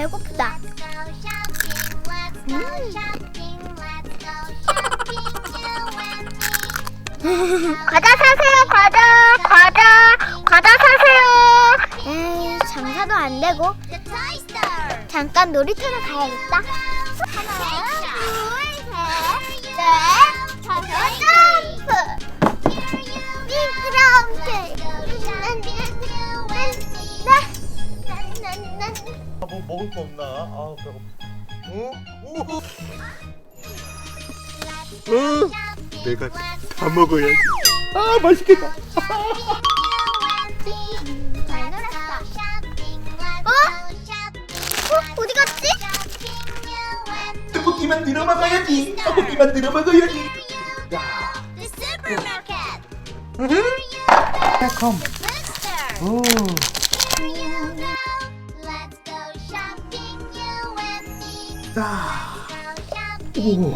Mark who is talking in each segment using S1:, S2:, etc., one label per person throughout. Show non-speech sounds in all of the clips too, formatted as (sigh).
S1: 배고프다. (laughs) 과자 사세요, 과자, 과자, 과자 사세요. 에이, 장사도 안 되고. 잠깐 놀이터나 가야겠다. 하나,
S2: 뭐 먹을 거 없나? 아 배고파. 응? 오. 응. 내가 다 먹어야지. 아 맛있겠다.
S1: 잘 놀았다. 어? 어? 어디 갔지?
S2: 떡볶이만 들어 먹어야지. 떡볶이만 들어 먹어야지. 야. 응? 컴. 오. 자. 오.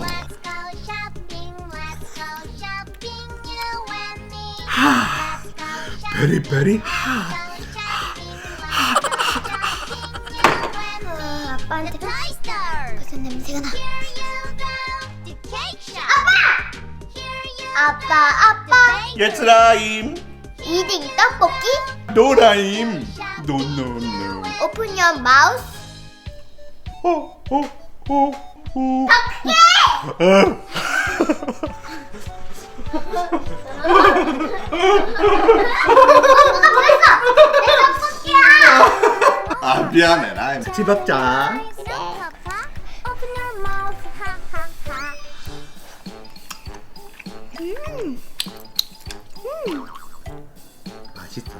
S2: 하. 베리 베리 하.
S1: 아, 아빠한테 무슨 냄새가 나? 아빠, 아빠,
S2: 예스라임.
S1: 이딩 떡볶이,
S2: 노라임. 노노노.
S1: 오픈 your mouth.
S2: 호호
S1: 오, 오.
S2: 아 미안해 나 집합자 맛있다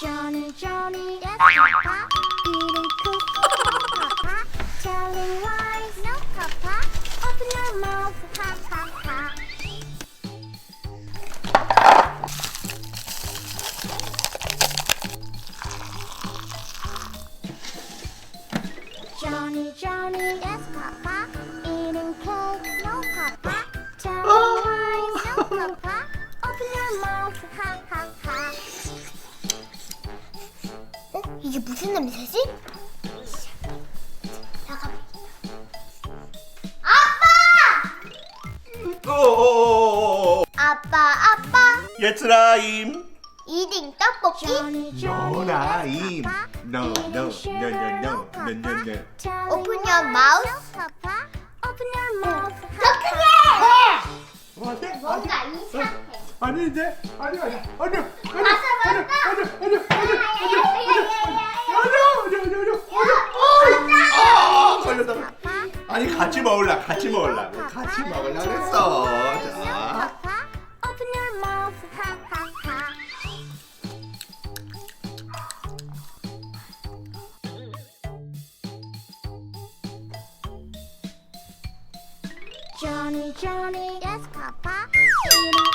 S1: Johnny, Johnny, yes, Papa. Eating Telling lies, no, Papa. Open your mouth, ha ha ha. Johnny, Johnny, yes, Papa. Eating cake, no, Papa. Telling lies, no, Papa. Open your mouth, ha ha ha. 어? 이게 무슨 냄새지?
S2: 오오오오.
S1: 아빠, 아빠.
S2: 예스라임.
S1: 이딩 떡볶이.
S2: 노라임. 노노노노노노노노.
S1: 오픈 your mouth. 오픈 your mouth. 더 크게.
S2: 맞아?
S1: 뭔가 이상해.
S2: 아니 이제 아니 아니 아니 아니
S1: 맞아, 맞아.
S2: 아니 아니 아니 아니 아니 아니 아 걸렸다 아니 같이 먹을라 같이 먹을라 같이 먹을라 그랬어 자
S1: Open your mouth. Ha ha ha. Johnny, Johnny, yes, Papa. Eating cake,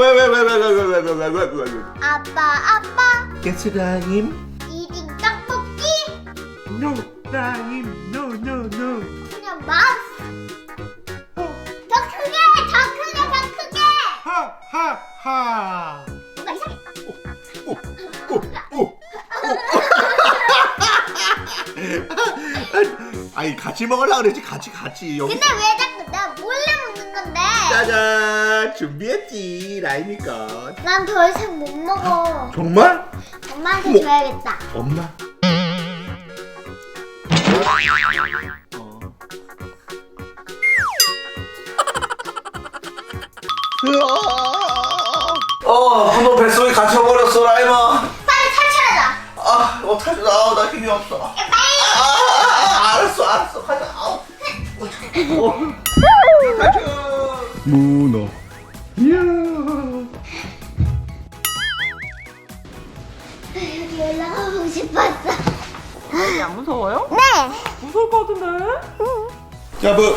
S2: 왜 왜 왜 왜 왜 왜 왜 왜 왜 왜
S1: 아빠, 아빠,
S2: 예스라임
S1: 이딩 떡볶이,
S2: 노 라임 노노노
S1: 그냥 마우스. 더 크게, 더 크게, 더 크게.
S2: 하하하 아니 같이 먹으려 그러지 같이 같이 여기
S1: 근데 왜 자꾸?
S2: 준비했지 라임이니까
S1: 난 더 이상 못 먹어.
S2: 정말
S1: 엄마한테
S2: 어머.
S1: 줘야겠다.
S2: 엄마
S3: 어, 너 뱃속에 갇혀버렸어, 라임아.
S1: 빨리 탈출하자.
S3: 아, 어떡하지? 아, 나 힘이 없어.
S1: 야, 빨리
S2: 알았어 가자. 아우. (laughs) 어. 가자. 문어. 이야.
S1: 여기 올라가고 싶었어.
S3: 아이 안 무서워요?
S1: 네.
S3: 무서울 것 같은데?
S2: 자, 뭐.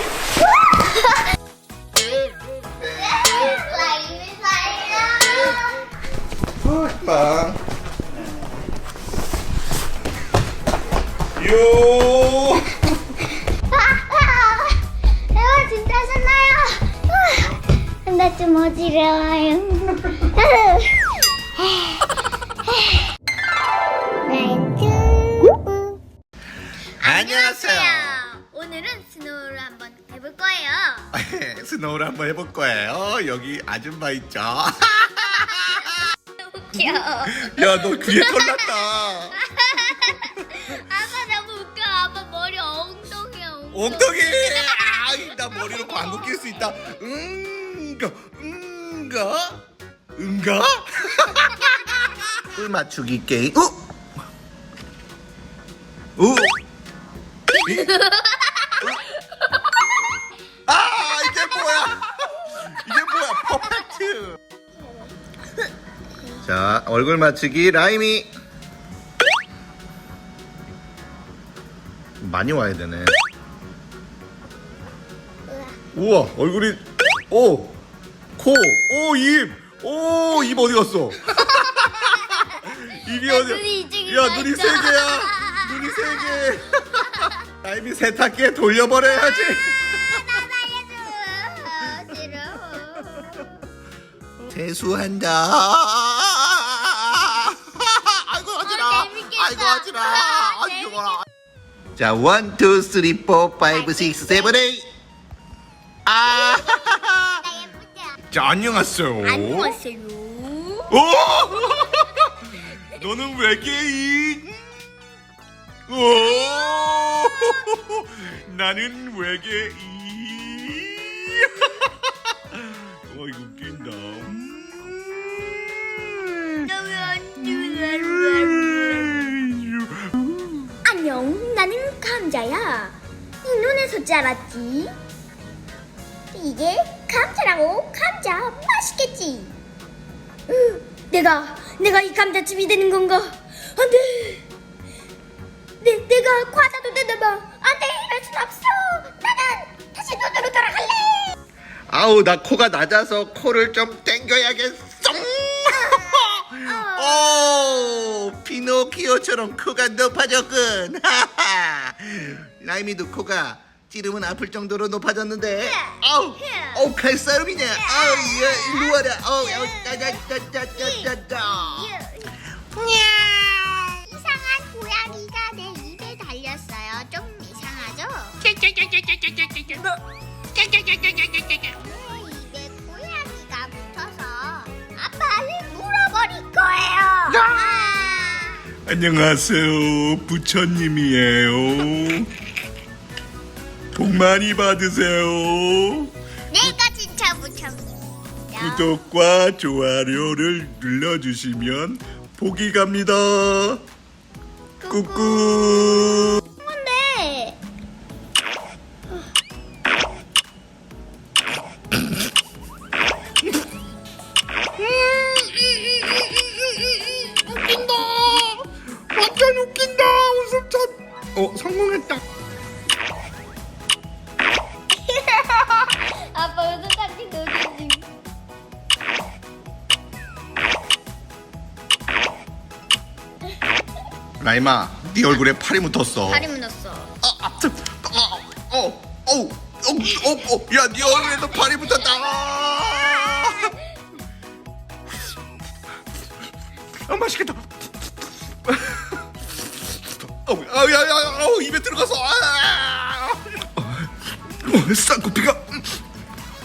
S1: 살려.
S2: 빵. 요.
S1: 근데 좀 어지러워요. (laughs)
S2: 안녕하세요.
S1: 오늘은 스노우를 한번 해볼 거예요. (laughs)
S2: 스노우를 한번 해볼 거예요. 여기 아줌마 있죠? (laughs)
S1: 웃겨.
S2: 야, 너 귀에 털 났다.
S1: 아빠 너무 웃겨. 아빠 머리 엉덩이야. 엉덩이.
S2: 엉덩이. 아이, 나 머리로 광고 낄수 있다. 응가, 응가, 응가. 꿀 맞추기 게임. 어? 오. 아, 이게 뭐야? 이게 뭐야? 퍼펙트. 자, 얼굴 맞추기 라임이. 많이 와야 되네. 우와 얼굴이 오 코, 오, 입, 오, 입 어디 갔어? (laughs) 입이
S1: 나 눈이 어디?
S2: 야 눈이
S1: 있어.
S2: 세 개야. 눈이 세 개. (laughs) 나이미 세탁기에 돌려버려야지.
S1: 아, 나 말해줘. 싫어.
S2: 세수한다. 아이고 하지마.
S1: 아, 재밌겠다.
S2: 아이고 하지마. 아, 아이고. 자, 1 2 3 4
S1: 5 6 7 8.
S2: 자, 안녕하세요.
S1: 안녕하세요.
S2: 오! (laughs) 너는 외계인? 오! (laughs) 나는 외계인. (laughs) 어, 이거 웃긴다. 음.
S1: 안녕, 나는 감자야. 이 눈에서 자랐지. 이게 감자라고 감자 맛있겠지. 응, 내가 내가 이 감자칩이 되는 건가? 안돼. 내 내가 과자도 되나봐. 안돼, 이럴 순 없어. 나는 다시 눈으로 돌아갈래.
S2: 아우, 나 코가 낮아서 코를 좀 땡겨야겠어. (laughs) 오, 피노키오처럼 코가 높아졌군. (laughs) 라이미도 코가 찌르면 아플 정도로 높아졌는데. 아우, 어 칼싸움이네. 아우, 야, 일로 와라. 아우, 아우, 짜자자자자자자.
S1: 이상한 고양이가 내 입에 달렸어요. 좀 이상하죠? 내 입에 고양이가 붙어서 아빠를 물어버릴 거예요. 아,
S2: 안녕하세요, 부처님이에요. 복 많이 받으세요.
S1: 내가 진짜 무청입니다.
S2: 구독과 좋아요를 눌러주시면 복이 갑니다. 꾸꾸.
S1: 근데 (laughs)
S2: 웃긴다. 완전 웃긴다. 웃음 천. 어 성공했다. 라이마, 네 얼굴에 팔이 묻었어.
S1: 다리 묻었어.
S2: 아, 아, 참. 아, 어, 어, 어, 어, 어, 야, 네 얼굴에도 팔이 붙었다. 아, 맛있겠다. 어, 아, 야, 야, 어, 입에 들어가서. 아, 어, 쌍코피가, 음,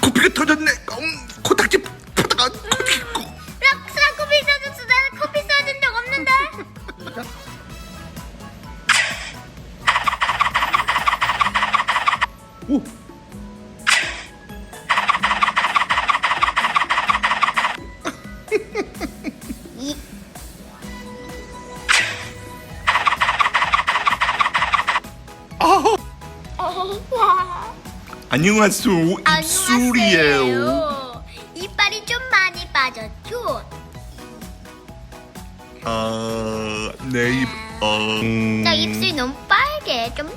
S2: 코피가 터졌네. 음, 안녕하세요 입술이에요
S4: 안녕하세요. 이빨이 좀 많이 빠졌죠?
S2: 아 내 입... 어...
S4: 나 입술이 너무 빨개. 좀